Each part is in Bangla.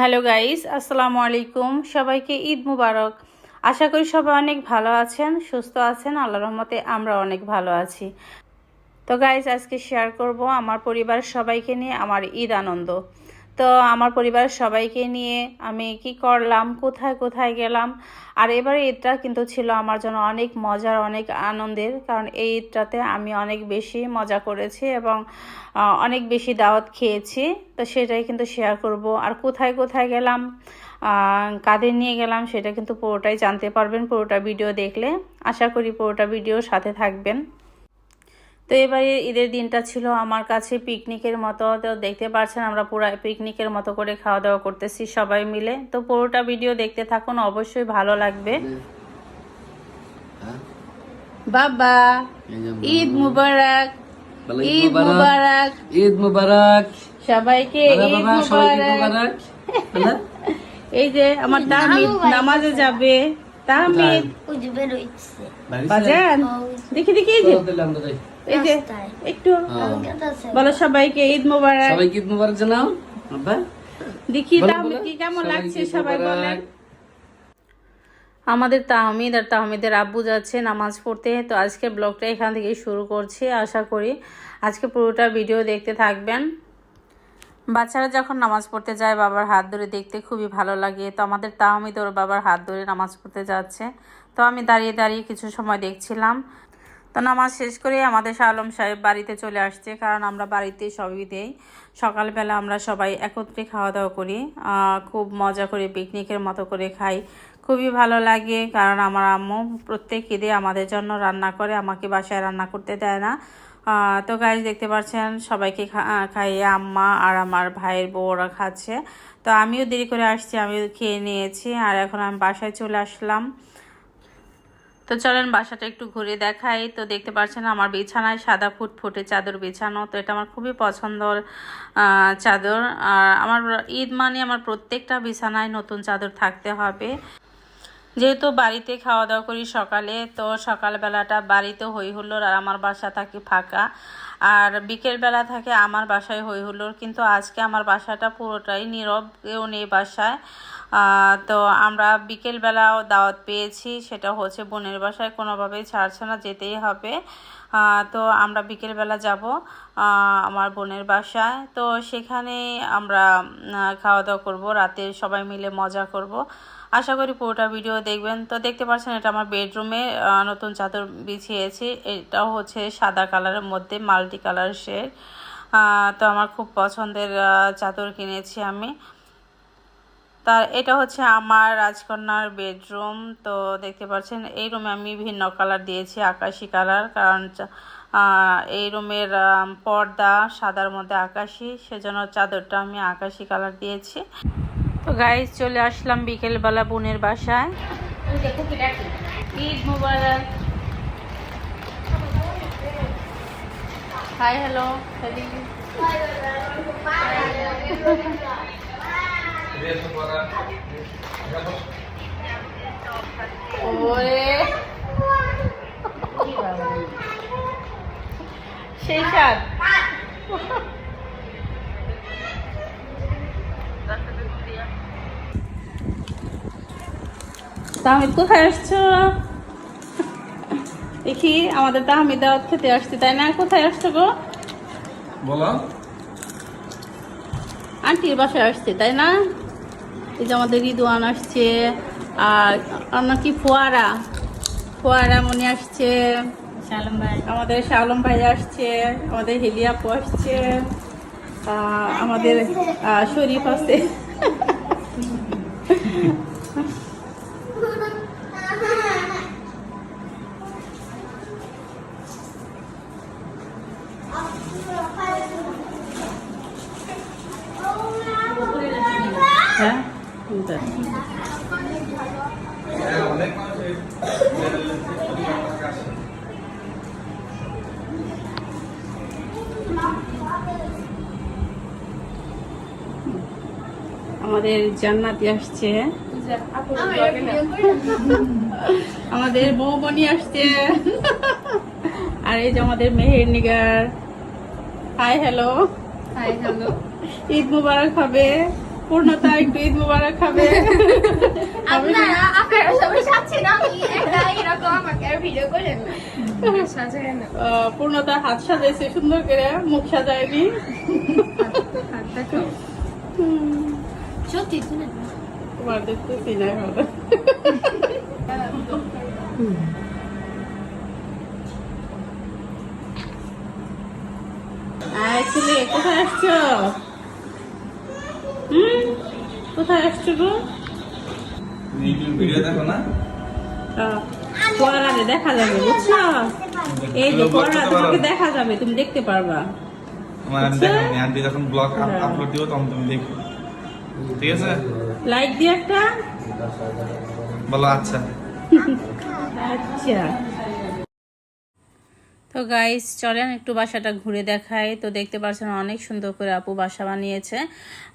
হ্যালো গাইস, আসসালামু আলাইকুম। সবাইকে ঈদ মুবারক। আশা করি সবাই অনেক ভালো আছেন, সুস্থ আছেন আল্লাহ রহমতে আমরা অনেক ভালো আছি। তো গাইস, আজকে শেয়ার করব আমার পরিবার সবাইকে নিয়ে আমার ঈদ আনন্দ। তো আমার পরিবারের সবাইকে নিয়ে আমি কি করলাম, কোথায় কোথায় গেলাম। আর এবারে ঈদটা কিন্তু ছিল আমার জন্য অনেক মজার, অনেক আনন্দের, কারণ এই ঈদটাতে আমি অনেক বেশি মজা করেছি এবং অনেক বেশি দাওয়াত খেয়েছি। তো সেটাই কিন্তু শেয়ার করব। আর কোথায় কোথায় গেলাম কাদের নিয়ে গেলাম সেটা কিন্তু পুরোটাই জানতে পারবেন, পুরোটা ভিডিও দেখলে। আশা করি পুরোটা ভিডিও সাথে থাকবেন। তো এবারে ঈদের দিনটা ছিল আমার কাছে পিকনিকের মতো। তো দেখতে পাচ্ছেন আমরা পুরো পিকনিকের মতো করে খাওয়া দাওয়া করতেছি সবাই মিলে। তো পুরোটা ভিডিও দেখতে থাকুন অবশ্যই ভালো লাগবে। হ্যাঁ? বাবা ঈদ মুবারক ঈদ মুবারক ঈদ মুবারক। সবাইকে ঈদ মুবারক। এই যে আমার তাহমিদ নামাজে যাবে। তাহমিদ। বাজান দেখি দেখি এই যে। এই যে একটু। বলো সবাইকে ঈদ মুবারক। সবাইকে ঈদ মুবারক জানাও। আব্বা। দেখি তাহমিদ কি কেমন লাগছে? সবাই বলেন। আমাদের তাহমিদ আর তাহমিদের আব্বু যাচ্ছে নামাজ পড়তে তো আজকের ব্লগটা এখান থেকে শুরু করছি আশা করি। আজকে পুরোটা ভিডিও দেখতে থাকবেন। বাচ্চারা যখন নামাজ পড়তে যায় বাবার হাত ধরে দেখতে খুবই ভালো লাগে। তো আমাদের তাহমিদ ওর বাবার হাত ধরে নামাজ পড়তে যাচ্ছে। তো আমি দাঁড়িয়ে দাঁড়িয়ে কিছু সময় দেখছিলাম। তো নামাজ শেষ করে আমাদের শাহ আলম সাহেব বাড়িতে চলে আসছে, কারণ আমরা বাড়িতে সবই দেই। সকালবেলা আমরা সবাই একত্রে খাওয়া দাওয়া করি খুব মজা করে পিকনিকের মতো করে খাই। খুবই ভালো লাগে, কারণ আমার আম্মু প্রত্যেক ঈদে আমাদের জন্য রান্না করে, আমাকে বাসায় রান্না করতে দেয় না। তো গাছ দেখতে পাচ্ছেন, সবাইকে খাইয়ে আম্মা আর আমার ভাইয়ের বউরা খাচ্ছে। তো আমিও দেরি করে আসছি, আমিও খেয়ে নিয়েছি, আর এখন আমি বাসায় চলে আসলাম। তো চলেন বাসাটা একটু ঘুরে দেখাই। তো দেখতে পাচ্ছেন আমার বিছানায় সাদা ফুট ফুটে চাদর বিছানো। তো এটা আমার খুবই পছন্দর চাদর। আর আমার ঈদ মানে আমার প্রত্যেকটা বিছানায় নতুন চাদর থাকতে হবে। যেহেতু বাড়িতে খাওয়া দাওয়া করি সকালে, তো সকালবেলাটা বাড়িতে হই হুল্লোর আর আমার বাসা থাকি ফাঁকা। আর বিকেলবেলা থাকে আমার বাসায় হই হুল্লোড়, কিন্তু আজকে আমার বাসাটা পুরোটাই নীরব, কেউ নেই বাসায়। তো আমরা বিকেলবেলাও দাওয়াত পেয়েছি, সেটা হচ্ছে বোনের বাসায়, কোনোভাবেই ছাড়ছে না, যেতেই হবে। তো আমরা বিকেলবেলা যাব আমার বোনের বাসায়। তো সেখানে আমরা খাওয়া দাওয়া করব, রাতে সবাই মিলে মজা করব। আশা করি পুরোটা ভিডিও দেখবেন। তো দেখতে পাচ্ছেন, এটা আমার বেডরুমে নতুন চাদর বিছিয়েছি। এটাও হচ্ছে সাদা কালারের মধ্যে মাল্টি কালার শেড তো আমার খুব পছন্দের চাদর কিনেছি আমি। তার, এটা হচ্ছে আমার রাজকন্যার বেডরুম তো দেখতে পাচ্ছেন, এই রুমে আমি ভিন্ন কালার দিয়েছি, আকাশি কালার কারণ এই রুমের পর্দা সাদার মধ্যে আকাশি। সেজন্য চাদরটা আমি আকাশি কালার দিয়েছি। গাইজ চলে আসলাম বিকেলবেলা বোনের বাসায়। ঈদ মুবারক। হাই হ্যালো সেই সাত তাহমিদ কোথায় আসছো? দেখি আমাদের তাহমিদ দাওয়াত খেতে আসছে তাই না? কোথায় আসছো গো? বলো। আন্টির বাসায় আসছে তাই না? এই যে আমাদের রিদওয়ান আসছে আর আপনার কি ফোয়ারা? ফোয়ারা মনে আসছে সালাম ভাই। আমাদের শালম ভাই আসছে আমাদের হেলিয়াপু আসছে আহ, আমাদের আহ, শরীফ আছে। হ্যাঁ? আমাদের জান্নাতি আসছে। আমাদের বৌমনি আসছে। আর এই যে আমাদের Meher Nigar. Hi hello hi hello Eid মুবারক হবে। পূর্ণতা একটু ঈদ মুবারক খাবে আপনারা আপনারা সবাই সাথে আমি একা এরকম আমাকে ভিডিও করেন পূর্ণতা হাত সাজাইছে সুন্দর করে মুখ সাজায়নি। সত্যি তোমার দেখতেছি না ভালো কোথায় আসছো? হুম? কোথায় আসছো গো? ভিডিও দেখো না? আহ, দেখা যাবে বুঝছ? এই যে পড়া তোমাকে দেখা যাবে তুমি দেখতে পারবা। আমার আমি। যখন ব্লগ হ্যাঁ। আপলোড দিব তখন তুমি দেখো ঠিক আছে? লাইক দিয়ে একটা। বলো আচ্ছা। আচ্ছা। তো গাইস চলেন একটু বাসাটা ঘুরে দেখাই। তো দেখতে পাচ্ছেন অনেক সুন্দর করে আপু বাসা বানিয়েছে।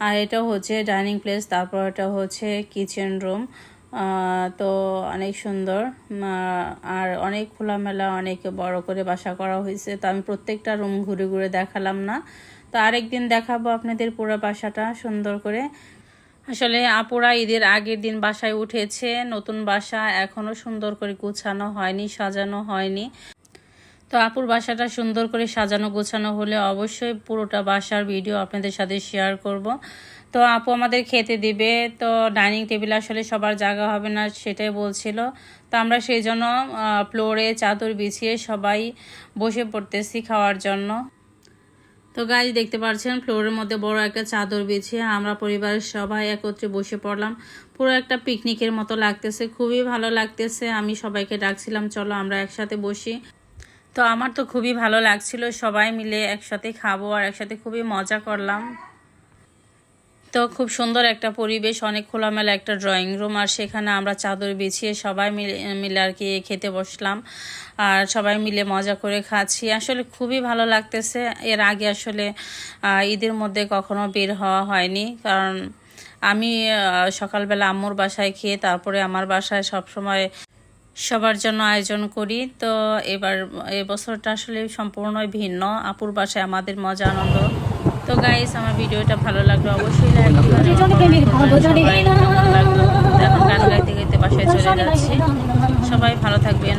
আর এটা হচ্ছে ডাইনিং প্লেস তারপর এটা হচ্ছে কিচেন রুম তো অনেক সুন্দর। আর অনেক খোলামেলা, অনেক বড় করে বাসা করা হয়েছে। তো আমি প্রত্যেকটা রুম ঘুরে ঘুরে দেখালাম না। তো আরেকদিন দেখাবো আপনাদের পুরো বাসাটা সুন্দর করে। আসলে আপুরা ঈদের আগের দিন বাসায় উঠেছে। নতুন বাসা এখনও সুন্দর করে গুছানো হয়নি, সাজানো হয়নি। তো আপুর বাসাটা সুন্দর করে সাজানো গোছানো হলে অবশ্যই পুরোটা বাসার ভিডিও আপনাদের সাথে শেয়ার করব। তো আপু আমাদের খেতে দিবে, তো ডাইনিং টেবিল আসলে সবার জায়গা হবে না সেটাই বলছিল। তো আমরা সেই জন্য ফ্লোরে চাদর বিছিয়ে সবাই বসে পড়তেছি খাওয়ার জন্য। তো গাইজ দেখতে পাচ্ছেন ফ্লোরের মধ্যে বড় একটা চাদর বিছিয়ে আমরা পরিবারের সবাই একত্রে বসে পড়লাম। পুরো একটা পিকনিকের মতো লাগতেছে, খুবই ভালো লাগতেছে। আমি সবাইকে ডাকছিলাম, চলো আমরা একসাথে বসি। তো আমার তো খুবই ভালো লাগছিল। সবাই মিলে একসাথে খাব আর একসাথে খুবই মজা করলাম। তো খুব সুন্দর একটা পরিবেশ, অনেক খোলামেলা একটা ড্রয়িং রুম আর সেখানে আমরা চাদর বিছিয়ে সবাই মিলে মিলে আর কি খেতে বসলাম আর সবাই মিলে মজা করে খাচ্ছি। আসলে খুবই ভালো লাগতেছে। এর আগে আসলে ঈদের মধ্যে কখনো বের হওয়া হয়নি। কারণ আমি সকালবেলা আম্মুর বাসায় খেয়ে তারপরে আমার বাসায় সব সময় সবার জন্য আয়োজন করি। তো এবার এবছরটা বছরটা আসলে সম্পূর্ণই ভিন্ন। আপুর বাসায় আমাদের মজা আনন্দ। তো গাইস আমার ভিডিওটা ভালো লাগল অবশ্যই লাগল এখন গান গাইতে গাইতে বাসায় চলে যাচ্ছি। সবাই ভালো থাকবেন।